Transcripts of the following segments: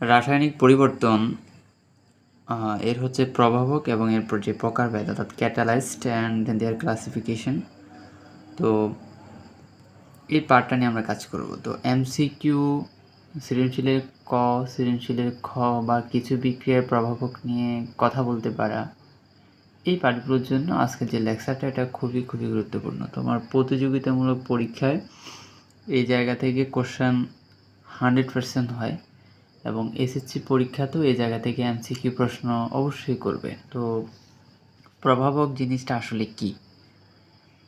রাসায়নিক পরিবর্তন এর হচ্ছে প্রভাবক এবং এরপর যে প্রকারভেদ অর্থাৎ ক্যাটালাইজড অ্যান্ড দেয়ার ক্লাসিফিকেশন তো এই পার্টটা নিয়ে আমরা কাজ করব। তো এমসিকিউ সৃজনশীলের ক, সৃজনশীলের খ বা কিছু বিক্রিয়ার প্রভাবক নিয়ে কথা বলতে পারা, এই পার্টগুলোর জন্য আজকে যে লেকচারটা এটা খুবই খুবই গুরুত্বপূর্ণ। তোমার প্রতিযোগিতামূলক পরীক্ষায় এই জায়গা থেকে কোশ্চেন হান্ড্রেড পার্সেন্ট হয়। এবং এসএসসি পরীক্ষাতেও এই জায়গা থেকে এমসিকিউ প্রশ্ন অবশ্যই করবে। তো প্রভাবক জিনিসটা আসলে কি?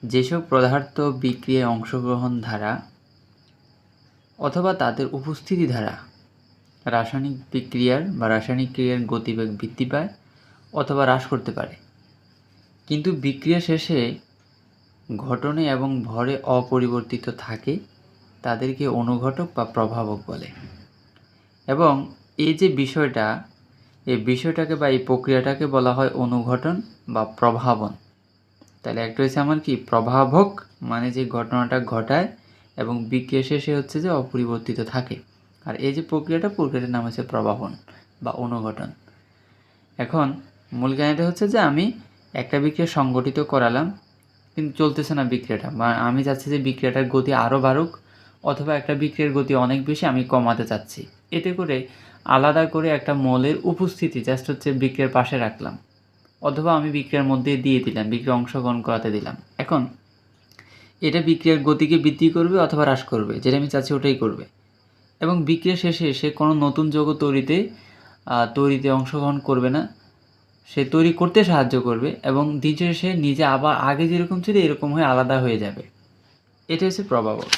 যেসব পদার্থ বিক্রিয়ায় অংশগ্রহণ ধারা অথবা তাদের উপস্থিতি ধারা রাসায়নিক বিক্রিয়ার বা রাসায়নিক ক্রিয়ার গতিবেগ বৃদ্ধি পায় অথবা হ্রাস করতে পারে। কিন্তু বিক্রিয়া শেষে ঘটনে এবং ভরে অপরিবর্তিত থাকে, তাদেরকে অনুঘটক বা প্রভাবক বলে। এবং এই যে বিষয়টা, এই বিষয়টাকে বা এই প্রক্রিয়াটাকে বলা হয় অনুঘটন বা প্রভাবন। তাহলে একটা হচ্ছে আমার কি, প্রভাবক মানে যে ঘটনাটা ঘটায় এবং বিক্রিয়া শেষে হচ্ছে যে অপরিবর্তিত থাকে। আর এই যে প্রক্রিয়াটা, প্রক্রিয়াটার নাম হচ্ছে প্রবাহন বা অনুঘটন। এখন মূল জ্ঞানটা হচ্ছে যে আমি একটা বিক্রিয়া সংগঠিত করালাম, কিন্তু চলতেছে না বিক্রিয়াটা। বা আমি চাচ্ছি যে বিক্রিয়াটার গতি আরও বাড়ুক, অথবা একটা বিক্রিয়ার গতি অনেক বেশি আমি কমাতে চাচ্ছি। এতে করে আলাদা করে একটা মলের উপস্থিতি জাস্ট হচ্ছে বিক্রিয়ার পাশে রাখলাম। অথবা আমি বিক্রিয়ার মধ্যে দিয়ে দিলাম বিক্রিয়া অংশগ্রহণ করাতে দিলাম। এখন এটা বিক্রিয়ার গতিকে বৃদ্ধি করবে অথবা হ্রাস করবে, যেটা আমি চাচ্ছি ওটাই করবে। এবং বিক্রিয়া শেষে সে কোনো নতুন যৌগ তৈরিতে তৈরিতে অংশগ্রহণ করবে না। সে তৈরি করতে সাহায্য করবে এবং দিন শেষে সে নিজে আবার আগে যেরকম ছিল এরকম হয়ে আলাদা হয়ে যাবে। এটা হচ্ছে প্রভাবক।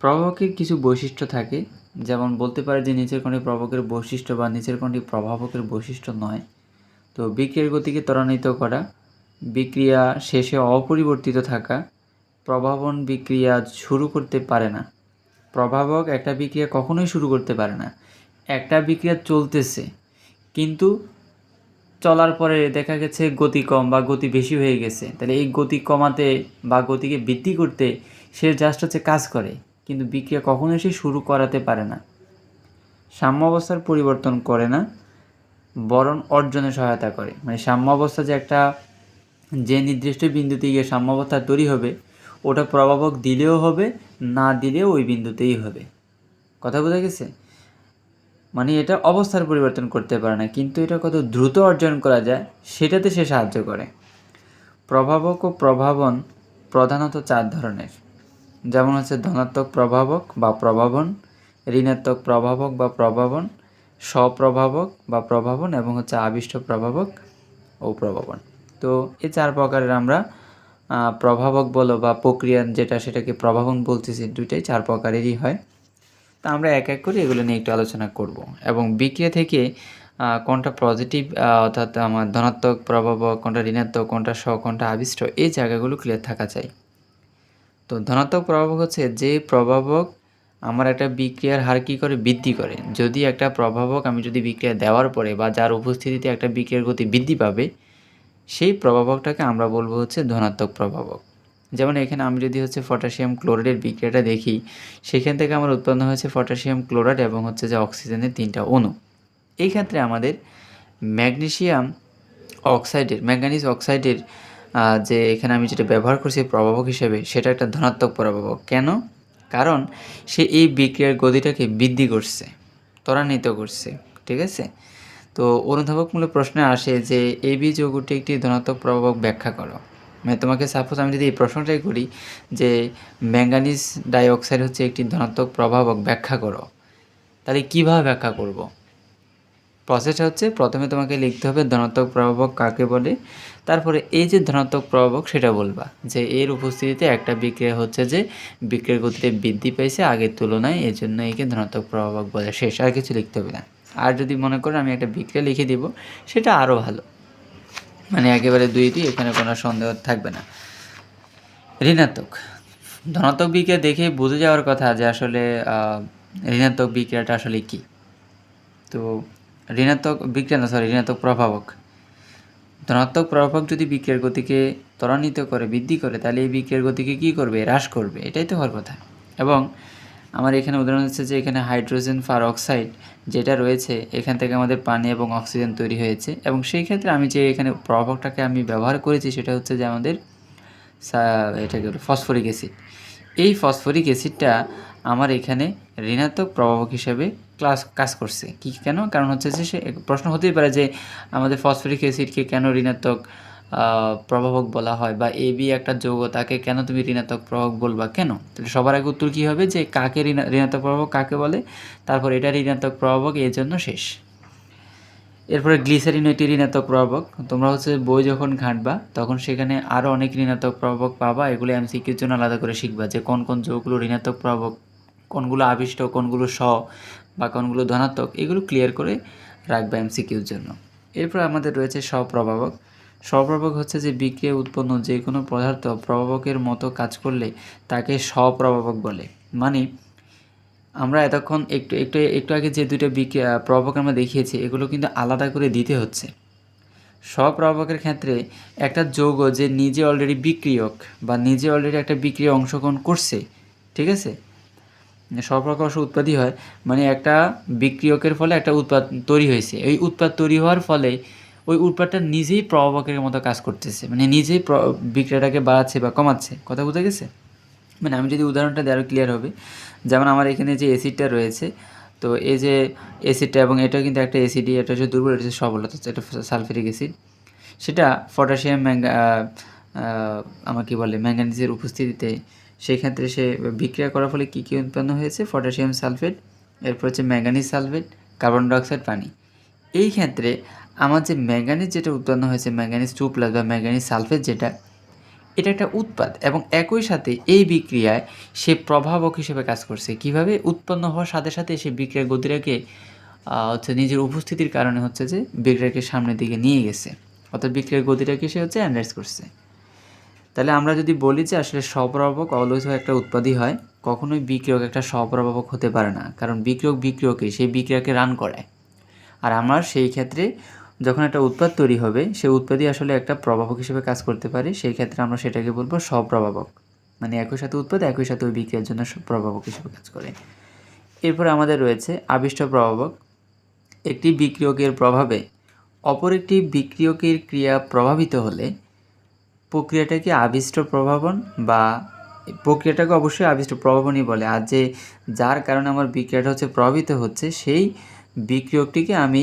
প্রভাবকের কিছু বৈশিষ্ট্য থাকে। যেমন বলতে পারে যে নিচের কোনটি প্রভাবকের বৈশিষ্ট্য বা নিচের কোনটি প্রভাবকের বৈশিষ্ট্য নয়। তো বিক্রিয়ার গতিকে ত্বরান্বিত করা, বিক্রিয়া শেষে অপরিবর্তিত থাকা প্রভাবন বিক্রিয়া শুরু করতে পারে না। প্রভাবক একটা বিক্রিয়া কখনোই শুরু করতে পারে না। একটা বিক্রিয়া চলতেছে, কিন্তু চলার পরে দেখা গেছে গতি কম বা গতি বেশি হয়ে গেছে। তাহলে এই গতি কমাতে বা গতিকে বৃদ্ধি করতে সে জাস্ট হচ্ছে কাজ করে। কিন্তু বিক্রিয়া কখনোই সে শুরু করাতে পারে না। সাম্য অবস্থার পরিবর্তন করে না, বরং অর্জনে সহায়তা করে। মানে সাম্য অবস্থা যে একটা, যে নির্দিষ্ট বিন্দুতে গিয়ে সাম্য অবস্থা তৈরি হবে, ওটা প্রভাবক দিলেও হবে, না দিলেও ওই বিন্দুতেই হবে। কথা বোঝা গেছে? মানে এটা অবস্থার পরিবর্তন করতে পারে না, কিন্তু এটা কত দ্রুত অর্জন করা যায়, সেটাতে সে সাহায্য করে। প্রভাবক ও প্রভাবন প্রধানত চার ধরনের। যেমন হচ্ছে ধনাত্মক প্রভাবক বা প্রভাবন, ঋণাত্মক প্রভাবক বা প্রভাবন, স্বপ্রভাবক বা প্রভাবন এবং হচ্ছে আবিষ্ট প্রভাবক ও প্রভাবন। তো এই চার প্রকারের আমরা প্রভাবক বলো বা প্রক্রিয়া যেটা সেটাকে প্রভাবন বলতেছি, দুইটাই চার প্রকারেরই হয়। তা আমরা এক এক করে এগুলো নিয়ে একটু আলোচনা করব এবং বিক্রিয়া থেকে কোনটা পজিটিভ অর্থাৎ আমার ধনাত্মক প্রভাবক, কোনটা ঋণাত্মক, কোনটা স কোনটা আবিষ্ট, এই জায়গাগুলো ক্লিয়ার থাকা চাই। তো ধনাত্মক প্রভাবক হচ্ছে যে প্রভাবক আমার একটা বিক্রিয়ার হার কী করে? বৃদ্ধি করে। যদি একটা প্রভাবক আমি যদি বিক্রিয়া দেওয়ার পরে বা যার উপস্থিতিতে একটা বিক্রিয়ার গতি বৃদ্ধি পাবে, সেই প্রভাবকটাকে আমরা বলব হচ্ছে ধনাত্মক প্রভাবক। যেমন এখানে আমি যদি হচ্ছে পটাশিয়াম ক্লোরাইডের বিক্রিয়াটা দেখি, সেখান থেকে আমার উৎপন্ন হয়েছে পটাশিয়াম ক্লোরাইড এবং হচ্ছে যে অক্সিজেনের তিনটা অণু। এই ক্ষেত্রে আমাদের ম্যাগনেশিয়াম অক্সাইডের ম্যাঙ্গানিজ অক্সাইডের যে এখানে আমি যেটা ব্যবহার করছি প্রভাবক হিসেবে, সেটা একটা ধনাত্মক প্রভাবক। কেন? কারণ সে এই বিক্রিয়ার গতিটাকে বৃদ্ধি করছে, ত্বরান্বিত করছে, ঠিক আছে? তো অনুধাবকমূলক প্রশ্নে আসে যে এই বি যৌগটি একটি ধনাত্মক প্রভাবক ব্যাখ্যা করো। মানে তোমাকে সাপোজ আমি যদি এই প্রশ্নটাই করি যে ম্যাঙ্গানিজ ডাইঅক্সাইড হচ্ছে একটি ধনাত্মক প্রভাবক ব্যাখ্যা করো, তাহলে কীভাবে ব্যাখ্যা করব? প্রসেসটা হচ্ছে প্রথমে তোমাকে লিখতে হবে ধনাত্মক প্রভাবক কাকে বলে? তারপরে এই যে ধনাত্মক প্রভাবক সেটা বলবা, যে এর উপস্থিতিতে একটা বিক্রিয়া হচ্ছে যে বিক্রিয়ার গতিতে বৃদ্ধি পেয়েছে আগের তুলনায় এই জন্য একে ধনাত্মক প্রভাবক বলে। শেষ, আর কিছু লিখতে হবে না। আর যদি মনে করো আমি একটা বিক্রিয়া লিখে দিব, সেটা আরও ভালো। মানে একেবারে দুই দুই এখানে কোনো সন্দেহ থাকবে না। ঋণাত্মক। ধনাত্মক বিক্রিয়া দেখে বুঝে যাওয়ার কথা যে আসলে ঋণাত্মক বিক্রিয়াটা আসলে কী? তো ঋণাত্মক বিক্রিয়া না সরি ঋণাত্মক প্রভাবক। ধনাত্মক প্রভাবক যদি বিক্রিয়ার গতিকে ত্বরান্বিত করে, বৃদ্ধি করে, তাহলে এই বিক্রিয়ার গতিকে কী করবে? হ্রাস করবে। এটাই তো হওয়ার কথা। এবং আমার এখানে উদাহরণ হচ্ছে যে এখানে হাইড্রোজেন ফার অক্সাইড যেটা রয়েছে, এখান থেকে আমাদের পানি এবং অক্সিজেন তৈরি হয়েছে। এবং সেই ক্ষেত্রে আমি যে এখানে প্রভাবকটাকে আমি ব্যবহার করেছি, সেটা হচ্ছে যে আমাদের এটাকে বলে ফসফরিক অ্যাসিড। এই ফসফরিক অ্যাসিডটা আমার এখানে ঋণাত্মক প্রভাবক হিসেবে ক্লাস কাজ করছে। কি কেন? কারণ হচ্ছে যে সে প্রশ্ন হতেই পারে যে আমাদের ফসফরিক অ্যাসিডকে কেন ঋণাত্মক প্রভাবক বলা হয় বা এ বি একটা যৌগ তাকে কেন তুমি ঋণাত্মক প্রভাবক বলবা? কেন? তাহলে সবার আগে উত্তর কী হবে? যে কাকে ঋণা- ঋণাত্মক প্রভাবক কাকে বলে? তারপর এটা ঋণাত্মক প্রভাবক, এর জন্য শেষ। এরপরে গ্লিসারিন এটি ঋণাত্মক প্রভাবক। তোমরা হচ্ছে বই যখন ঘাঁটবা, তখন সেখানে আরও অনেক ঋণাত্মক প্রভাবক পাবা। এগুলো এমসিকিউর জন্য আলাদা করে শিখবা যে কোন কোন যৌগগুলো ঋণাত্মক প্রভাবক, কোনগুলো আবিষ্ট, কোনগুলো স বা কোনগুলো ধনাত্মক, এগুলো ক্লিয়ার করে রাখবা এমসিকিউর জন্য। এরপর আমাদের রয়েছে স্বপ্রভাবক। স্বপ্রভাবক হচ্ছে যে বিক্রিয়া উৎপন্ন যে কোনো পদার্থ প্রভাবকের মতো কাজ করলে তাকে স্বপ্রভাবক বলে। মানে আমরা এতক্ষণ একটু একটু একটু আগে যে দুটো বিক্রিয়া প্রভাবক আমরা দেখিয়েছি, এগুলো কিন্তু আলাদা করে দিতে হচ্ছে। স্বপ্রভাবকের ক্ষেত্রে একটা যৌগ যে নিজে অলরেডি বিক্রিয়ক বা নিজে অলরেডি একটা বিক্রিয়া অংশগ্রহণ করছে, ঠিক আছে? স্বপ্রকাশ উৎপাদী হয়। মানে একটা বিক্রিয়কের ফলে একটা উৎপাদ তৈরি হয়েছে। এই উৎপাদ তৈরি হওয়ার ফলে ওই উৎপাদটা নিজেই প্রভাবকের মতো কাজ করতেছে। মানে নিজেই বিক্রিয়াটাকে বাড়াচ্ছে বা কমাচ্ছে। কথা বুঝে গেছে? মানে আমি যদি উদাহরণটা দেওয়ার ক্লিয়ার হবে। যেমন আমার এখানে যে এসিডটা রয়েছে তো এই যে এসিডটা এবং এটা কিন্তু একটা অ্যাসিডই এটা হচ্ছে দুর্বল এটা হচ্ছে সবল অর্থাৎ এটা সালফেরিক অ্যাসিড সেটা পটাশিয়াম ম্যাঙ্গা আহ, আহ, আমার কি বলে ম্যাঙ্গানিজের উপস্থিতিতে সেই ক্ষেত্রে সে বিক্রিয়া করার ফলে কী কী উৎপন্ন হয়েছে? পটাশিয়াম সালফেট, এরপর হচ্ছে ম্যাঙ্গানিজ সালফেট, কার্বন ডাইঅক্সাইড, পানি। এই ক্ষেত্রে আমার যে ম্যাঙ্গানিজ যেটা উৎপন্ন হয়েছে ম্যাঙ্গানিজ টু প্লাস বা ম্যাঙ্গানিজ সালফেট যেটা, এটা একটা উৎপাদ এবং একই সাথে এই বিক্রিয়ায় সে প্রভাবক হিসেবে কাজ করছে। কীভাবে? উৎপন্ন হওয়ার সাথে সাথে সে বিক্রিয়ার গতিটাকে হচ্ছে নিজের উপস্থিতির কারণে হচ্ছে যে বিক্রিয়াকে সামনের দিকে নিয়ে গেছে। অর্থাৎ বিক্রিয়ার গতিটাকে সে হচ্ছে অ্যানালাইজ করছে। তাহলে আমরা যদি বলি যে আসলে স্বপ্রভাবক অলওয়েজ একটা উৎপাদী হয়, কখনোই বিক্রিয়ক একটা স্বপ্রভাবক হতে পারে না। কারণ বিক্রিয়ক বিক্রিয়কে, সেই বিক্রিয়াকে রান করায় আর আমার সেই ক্ষেত্রে যখন একটা উৎপাদ তৈরি হবে, সেই উৎপাদই আসলে একটা প্রভাবক হিসেবে কাজ করতে পারে। সেই ক্ষেত্রে আমরা সেটাকে বলব স্বপ্রভাবক। মানে একই সাথে উৎপাদ, একই সাথে ওই বিক্রিয়ার জন্য প্রভাবক হিসেবে কাজ করে। এরপরে আমাদের রয়েছে আবিষ্ট প্রভাবক। একটি বিক্রিয়কের প্রভাবে অপর একটি বিক্রিয়কের ক্রিয়া প্রভাবিত হলে প্রক্রিয়াটাকে আবিষ্ট প্রভাবন বা প্রক্রিয়াটাকে অবশ্যই আবিষ্ট প্রভাবনই বলে। আর যে যার কারণে আমার বিক্রিয়াটা হচ্ছে প্রভাবিত হচ্ছে, সেই বিক্রিয়কটিকে আমি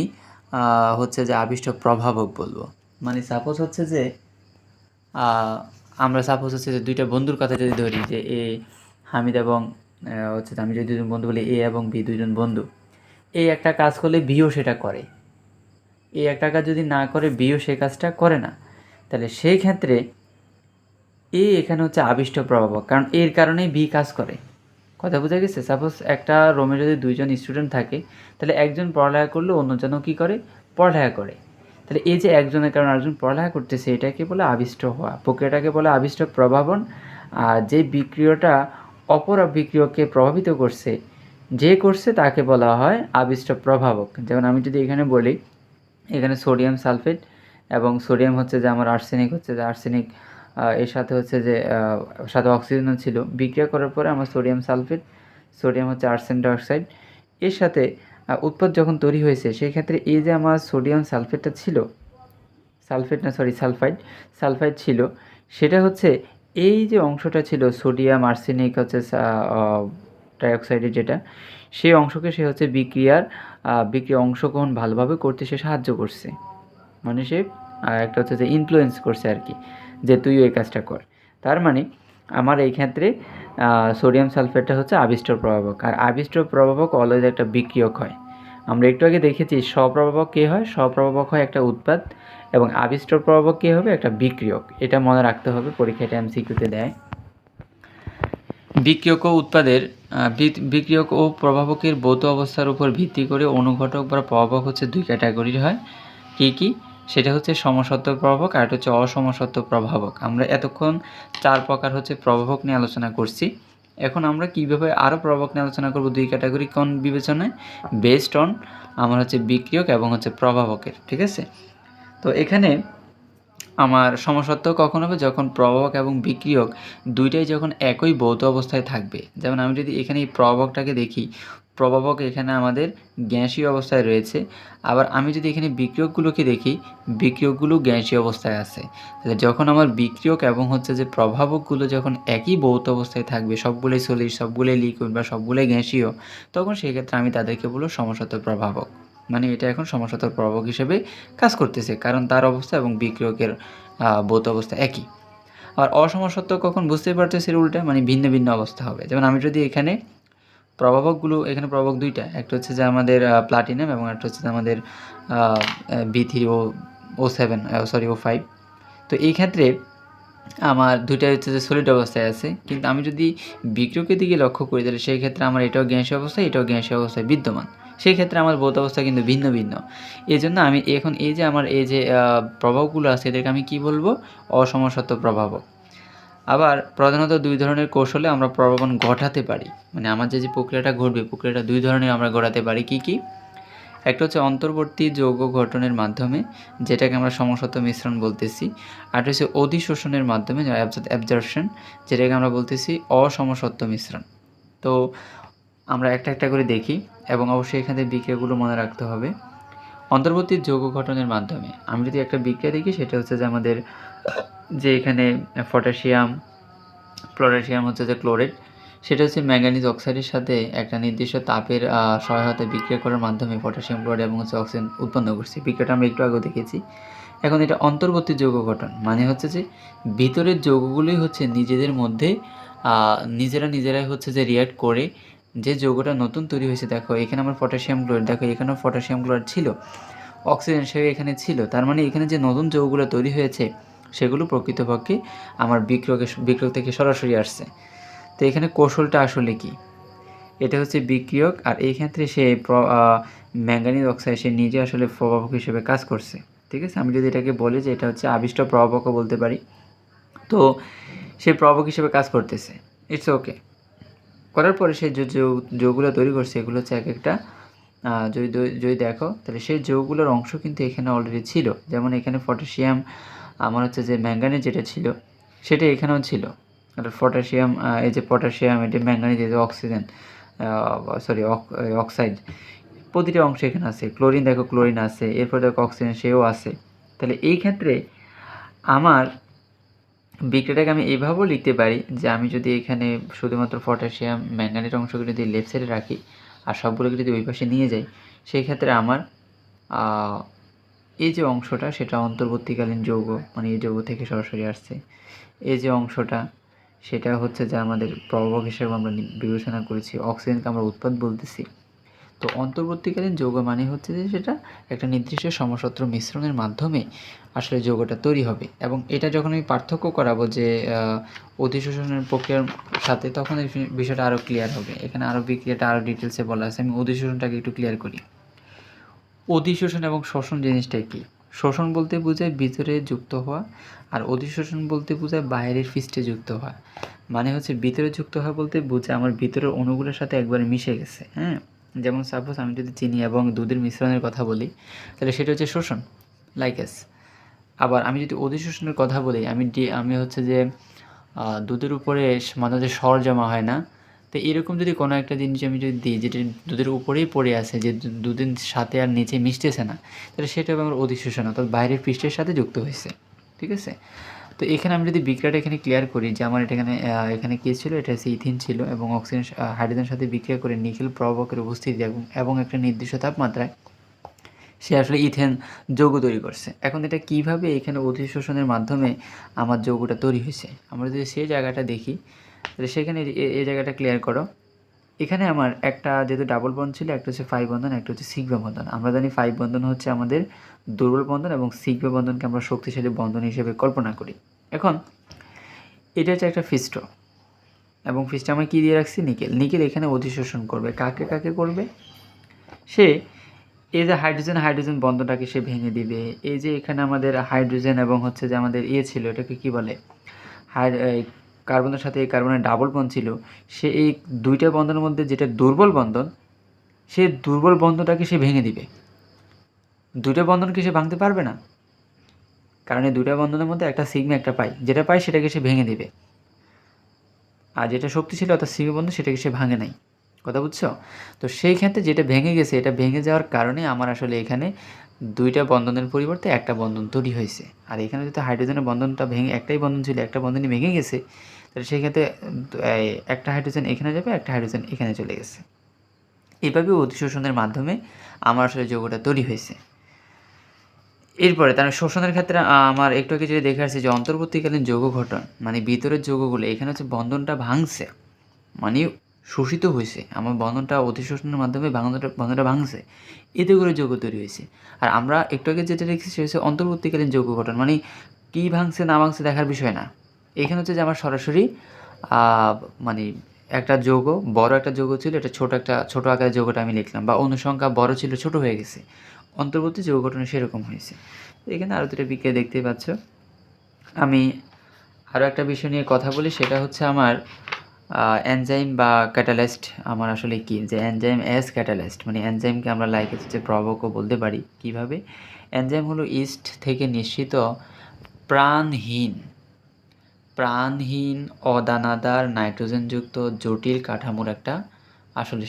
হচ্ছে যে আবিষ্ট প্রভাবক বলব। মানে সাপোজ হচ্ছে যে আমরা সাপোজ হচ্ছে যে দুইটা বন্ধুর কথা যদি ধরি যে এ, হামিদ এবং হচ্ছে আমি যদি দুজন বন্ধু বলি, এ এবং বি দুজন বন্ধু, এ একটা কাজ করলে বিও সেটা করে। এ একটা কাজ যদি না করে, বিও সে কাজটা করে না। তাহলে সেই ক্ষেত্রে এ এখানে হচ্ছে আবিষ্ট প্রভাবক, কারণ এর কারণেই বি কাজ করে। কথা বোঝা গেছে? সাপোজ একটা রোমে যদি দুইজন স্টুডেন্ট থাকে, তাহলে একজন পড়ালেখা করলে অন্যজনও কী করে? পড়ালেখা করে। তাহলে এই যে একজনের কারণে আরেকজন পড়ালেখা করতেছে, এটাকে বলে আবিষ্ট হওয়া। প্রক্রিয়াটাকে বলে আবিষ্ট প্রভাবন। আর যে বিক্রিয়টা অপর বিক্রিয়কে প্রভাবিত করছে, যে করছে তাকে বলা হয় আবিষ্ট প্রভাবক। যেমন আমি যদি এখানে বলি, এখানে সোডিয়াম সালফেট এবং সোডিয়াম হচ্ছে যে আমার আর্সেনিক হচ্ছে যে আর্সেনিক এর সাথে হচ্ছে যে সাথে অক্সিজেনও ছিল। বিক্রিয়া করার পরে আমার সোডিয়াম সালফেট, সোডিয়াম হচ্ছে আর্সেন ডাইঅক্সাইড এর সাথে উৎপাদ যখন তৈরি হয়েছে, সেই ক্ষেত্রে এই যে আমার সোডিয়াম সালফেটটা ছিল, সালফেট না সরি সালফাইড সালফাইড ছিল, সেটা হচ্ছে এই যে অংশটা ছিল সোডিয়াম আর্সেনিক হচ্ছে ডাইঅক্সাইডের যেটা, সেই অংশকে সে হচ্ছে বিক্রিয়ার বিক্রিয়া অংশগ্রহণ ভালোভাবে করতে সে সাহায্য করছে। মানে সে একটা হচ্ছে যে ইনফ্লুয়েন্স করছে আর কি, যে তুই এই কাজটা কর। তার মানে আমার এই ক্ষেত্রে সোডিয়াম সালফেটটা হচ্ছে আবিষ্ট প্রভাবক, আর আবিষ্ট প্রভাবক অলওয়েজ একটা বিক্রিয়ক হয়। আমরা একটু আগে দেখেছি, স্বপ্রভাবক কে হয়? স্বপ্রভাবক হয় একটা উৎপাদ এবং আবিষ্ট প্রভাবক কে হবে? একটা বিক্রিয়ক। এটা মনে রাখতে হবে, পরীক্ষাটা এমসিকিউতে দেয়। বিক্রিয়ক ও উৎপাদের বিক্রিয়ক ও প্রভাবকের ভৌত অবস্থার উপর ভিত্তি করে অনুঘটক বা প্রভাবক হচ্ছে দুই ক্যাটাগরির হয়। কী, কি? সেটা হচ্ছে সমসত্ব প্রভাবক আর এটা হচ্ছে অসমসত্ব প্রভাবক। আমরা এতক্ষণ চার প্রকার হচ্ছে প্রভাবক নিয়ে আলোচনা করছি। এখন আমরা কীভাবে আরও প্রভাবক নিয়ে আলোচনা করব দুই ক্যাটাগরি কোন বিবেচনায়? বেস্ট অন আমার হচ্ছে বিক্রিয়ক এবং হচ্ছে প্রভাবকের, ঠিক আছে? তো এখানে আমার সমসত্ব কখন হবে? যখন প্রভাবক এবং বিক্রিয়ক দুইটাই যখন একই ভৌত অবস্থায় থাকবে। যেমন আমি যদি এখানে এই প্রভাবকটাকে দেখি, প্রভাবক এখানে আমাদের গ্যাসীয় অবস্থায় রয়েছে। আবার আমি যদি এখানে বিক্রিয়কগুলোকে দেখি, বিক্রিয়কগুলো গ্যাসীয় অবস্থায় আছে। তাহলে যখন আমার বিক্রিয়ক এবং হচ্ছে যে প্রভাবকগুলো যখন একই ভৌত অবস্থায় থাকবে, সবগুলোই সলিড সবগুলোই লিকুইড বা সবগুলোই গ্যাসীয়, তখন সেক্ষেত্রে আমি তাদেরকে বলব সমসত্ব প্রভাবক। মানে এটা এখন সমসত্ব প্রভাবক হিসেবে কাজ করতেছে, কারণ তার অবস্থা এবং বিক্রিয়কের ভৌত অবস্থা একই। আর অসমসত্ব কখন বুঝতেই পারতেছি উল্টা মানে ভিন্ন ভিন্ন অবস্থা হবে। যেমন আমি যদি এখানে প্রভাবকগুলো, এখানে প্রভাবক দুইটা, একটা হচ্ছে যে আমাদের প্লাটিনাম এবং একটা হচ্ছে যে আমাদের B three O O seven sorry O five তো এই ক্ষেত্রে আমার দুইটা হচ্ছে যে সলিড অবস্থায় আছে। কিন্তু আমি যদি বিক্রিয়কের দিকে লক্ষ্য করি, তাহলে সেই ক্ষেত্রে আমার এটাও গ্যাসীয় অবস্থা এটাও গ্যাসীয় অবস্থায় বিদ্যমান। সেই ক্ষেত্রে আমার বোধ অবস্থা কিন্তু ভিন্ন ভিন্ন। এই জন্য আমি এখন এই যে আমার এই যে প্রভাবগুলো আছে, এদেরকে আমি কি বলব? অসমসত্ব প্রভাবক। আবার প্রধানত দুই ধরনের কৌশলে আমরা প্রভাবন ঘটাতে পারি। মানে আমার যে যে প্রক্রিয়াটা ঘটবে, প্রক্রিয়াটা দুই ধরনের আমরা ঘটাতে পারি কি কি? একটা হচ্ছে অন্তর্বর্তী যৌগ গঠনের মাধ্যমে, যেটাকে আমরা সমসত্ব মিশ্রণ বলতেছি। আর হচ্ছে অধিশোষণের মাধ্যমে অ্যাবজর্পশন, যেটাকে আমরা বলতেছি অসমসত্ব মিশ্রণ। তো আমরা একটা একটা করে দেখি এবং অবশ্যই এখানে বিক্রিয়াগুলো মনে রাখতে হবে। অন্তর্বর্তী যৌগ গঠনের মাধ্যমে আমি যদি একটা বিক্রিয়া দেখি, সেটা হচ্ছে যে আমাদের যে এখানে পটাশিয়াম, ক্লোরাশিয়াম হচ্ছে যে ক্লোরেট, সেটা হচ্ছে ম্যাঙ্গানিজ অক্সাইডের সাথে একটা নির্দিষ্ট তাপের সহায়তায় বিক্রিয়া করার মাধ্যমে পটাশিয়াম, ক্লোরাইড এবং হচ্ছে অক্সিজেন উৎপন্ন করছে। বিক্রিয়াটা আমরা একটু আগেও দেখেছি। এখন এটা অন্তর্বর্তী যৌগ গঠন মানে হচ্ছে যে ভিতরের যৌগগুলোই হচ্ছে নিজেদের মধ্যে নিজেরা নিজেরাই হচ্ছে যে রিয়াক্ট করে যে যৌগটা নতুন তৈরি হয়েছে, দেখো, এখানে আমার পটাশিয়াম ক্লোরাইড দেখো, এখানেও পটাশিয়াম ক্লোরাইড ছিল অক্সিজেন সে এখানে ছিল, তার মানে এখানে যে নতুন যৌগগুলো তৈরি হয়েছে, সেগুলো প্রকৃতপক্ষে আমার বিক্রয়কে বিক্রয় থেকে সরাসরি আসছে। তো এখানে কৌশলটা আসলে কি? এটা হচ্ছে বিক্রিয়ক, আর এই ক্ষেত্রে সে ম্যাঙ্গানিজ অক্সাইড সে নিজে আসলে প্রভাবক হিসেবে কাজ করছে, ঠিক আছে? আমি যদি এটাকে বলি যে এটা হচ্ছে আবিষ্ট প্রভাবকও বলতে পারি। তো সে প্রভাবক হিসেবে কাজ করতেছে ইটস ওকে করার পরে সে যে যৌগুলো তৈরি করছে, এগুলো হচ্ছে এক একটা। যদি যদি দেখো, তাহলে সেই যৌগুলোর অংশ কিন্তু এখানে অলরেডি ছিল। যেমন এখানে পটাশিয়াম, আমার হচ্ছে যে ম্যাঙ্গানিজ যেটা ছিল, সেটা এখানেও ছিল। পটাশিয়াম এই যে পটাশিয়াম, এটি ম্যাঙ্গানিজ যে অক্সিজেন সরি অক্সাইড, প্রতিটা অংশ এখানে আছে। ক্লোরিন দেখো, ক্লোরিন আছে। এরপর দেখো, অক্সিজেন, সেও আছে। তাহলে এই ক্ষেত্রে আমার বিক্রিয়াটাকে আমি এইভাবেও লিখতে পারি যে আমি যদি এখানে শুধুমাত্র পটাশিয়াম, ম্যাঙ্গানিজ অংশকে যদি লেফট সাইডে রাখি আর সবগুলোকে যদি ওই পাশে নিয়ে যাই, সেই ক্ষেত্রে আমার এই যে অংশটা সেটা অন্তর্বর্তীকালীন যৌগ মানে এই যৌগ থেকে সরাসরি আসছে। এই যে অংশটা সেটা হচ্ছে যে আমাদের প্রভাবক হিসেবে আমরা বিবেচনা করেছি, অক্সিজেনকে আমরা উৎপাদ বলতেছি। তো অন্তর্বর্তীকালীন যৌগ মানে হচ্ছে যে সেটা একটা নির্দিষ্ট সমসত্র মিশ্রণের মাধ্যমে আসলে যৌগটা তৈরি হবে। এবং এটা যখন আমি পার্থক্য করাবো যে অধিশোষণের প্রক্রিয়ার সাথে তখন এই বিষয়টা আরও ক্লিয়ার হবে। এখানে আরও বিক্রিয়াটা আরও ডিটেলসে বলা আছে। আমি অধিশোষণটাকে একটু ক্লিয়ার করি। অধিশোষণ এবং শোষণ জিনিসটা কি? শোষণ বলতে বোঝায় ভিতরে যুক্ত হওয়া আর অধিশোষণ বলতে বোঝায় বাইরের ফিস্টে যুক্ত হওয়া। মানে হচ্ছে ভিতরে যুক্ত হওয়া বলতে বোঝায় আমার ভিতরের অণুগুলোর সাথে একবার মিশে গেছে হ্যাঁ? যেমন সাপোজ আমি যদি চিনি এবং দুধের মিশ্রণের কথা বলি, তাহলে সেটা হচ্ছে শোষণ লাইকেস আবার আমি যদি অধিশোষণের কথা বলি, আমি আমি হচ্ছে যে দুধের উপরে মাঝে যে সর জমা হয় না, তো এরকম যদি কোনো একটা জিনিস আমি যদি দিই, যেটা দুধের উপরেই পড়ে আছে, যে দুধের সাথে আর নিচে মিশতেছে না, তাহলে সেটা আমার অধিশোষণ অর্থাৎ বাইরের পৃষ্ঠের সাথে যুক্ত হয়েছে, ঠিক আছে? তো এখানে আমি যদি বিক্রিয়াটা এখানে ক্লিয়ার করি যে আমার এটা এখানে এখানে কী ছিল? এটা হচ্ছে ইথিন ছিল এবং অক্সিজেন হাইড্রোজেনের সাথে বিক্রিয়া করে নিখিল প্রভাবকের উপস্থিতি এবং একটা নির্দিষ্ট তাপমাত্রায় সে আসলে ইথেন যৌগ তৈরি করছে। এখন এটা কীভাবে এখানে অধিশোষণের মাধ্যমে আমার যৌগটা তৈরি হয়েছে? আমরা যদি সেই জায়গাটা দেখি, তাহলে সেখানে এই জায়গাটা ক্লিয়ার করো। এখানে আমার একটা যেহেতু ডাবল বন্ধন ছিল, একটা হচ্ছে ফাইভ বন্ধন, একটা হচ্ছে সিগমা বন্ধন। আমরা জানি ফাইভ বন্ধন হচ্ছে আমাদের দুর্বল বন্ধন এবং সিগমা বন্ধনকে আমরা শক্তিশালী বন্ধন হিসেবে কল্পনা করি। এখন, এটা হচ্ছে একটা ফিস্ট এবং ফিস্টে আমরা কী দিয়ে রাখছি? নিকেল। নিকেল এখানে অধিশোষণ করবে। কাকে কাকে করবে? সে এই যে হাইড্রোজেন হাইড্রোজেন বন্ধনটাকে সে ভেঙে দিবে। এই যে এখানে আমাদের হাইড্রোজেন এবং হচ্ছে যে আমাদের ইয়ে ছিল, এটাকে কি বলে? হাই কার্বনের সাথে এই কার্বনের ডাবল বন্ধ ছিল, সে এই দুইটা বন্ধনের মধ্যে যেটা দুর্বল বন্ধন, সে দুর্বল বন্ধনটাকে সে ভেঙে দিবে। দুইটা বন্ধনকে সে ভাঙতে পারবে না? কারণ এই দুটা বন্ধনের মধ্যে একটা সিগমা একটা পাই যেটা পায় সেটাকে সে ভেঙে দেবে। আর যেটা শক্তি ছিল অর্থাৎ সিগমা বন্ধন, সেটাকে সে ভাঙে নাই। কথা বুঝছ? তো সেই ক্ষেত্রে যেটা ভেঙে গেছে, এটা ভেঙে যাওয়ার কারণে আমার আসলে এখানে দুইটা বন্ধনের পরিবর্তে একটা বন্ধন তৈরি হয়েছে। আর এখানে যদি হাইড্রোজেনের বন্ধনটা ভেঙে, একটাই বন্ধন ছিল, একটা বন্ধনই ভেঙে গেছে তাহলে সেই ক্ষেত্রে একটা হাইড্রোজেন এখানে যাবে, একটা হাইড্রোজেন এখানে চলে গেছে। এভাবে অধিশোষণের মাধ্যমে আমার আসলে যৌগটা তৈরি হয়েছে। এরপরে তার শোষণের ক্ষেত্রে আমার একটু আগে যেটা দেখে আসছে যে অন্তর্বর্তীকালীন যৌগ ঘটন মানে ভিতরের যৌগগুলো, এখানে হচ্ছে বন্ধনটা ভাঙছে। মানে শোষিত হয়েছে। আমার বন্ধনটা অধিশোষণের মাধ্যমে বন্ধনটা বন্ধনটা ভাঙছে। এতে করে যৌগ তৈরি হয়েছে। আর আমরা একটু আগে যেটা দেখছি সেটা হচ্ছে অন্তর্বর্তীকালীন যৌগ ঘটন মানে কী ভাঙছে না ভাঙছে দেখার বিষয় না। এখানে হচ্ছে যে আমার সরাসরি মানে একটা যৌগ, বড় একটা যৌগ ছিল, এটা ছোট একটা, ছোট আকারের যৌগটা আমি লিখলাম বা অনুসংখ্যা বড় ছিল, ছোট হয়ে গেছে। অন্তর্বর্তী যৌগ গঠনে সেরকম হয়েছে। এখানে আরও দুটো বিক্রিয়া দেখতেই পাচ্ছ। আমি আরও একটা বিষয় নিয়ে কথা বলি, সেটা হচ্ছে আমার এনজাইম বা ক্যাটালাইস্ট আমার আসলে কি? যে এনজাইম অ্যাজ ক্যাটালাইস্ট মানে এনজাইমকে আমরা লাইকে হচ্ছে প্রভকও বলতে পারি। কীভাবে? এনজাইম হলো ইস্ট থেকে নিশ্চিত প্রাণহীন প্রাণহীন অদানাদার নাইট্রোজেনযুক্ত জটিল কাঠামোর একটা আসলে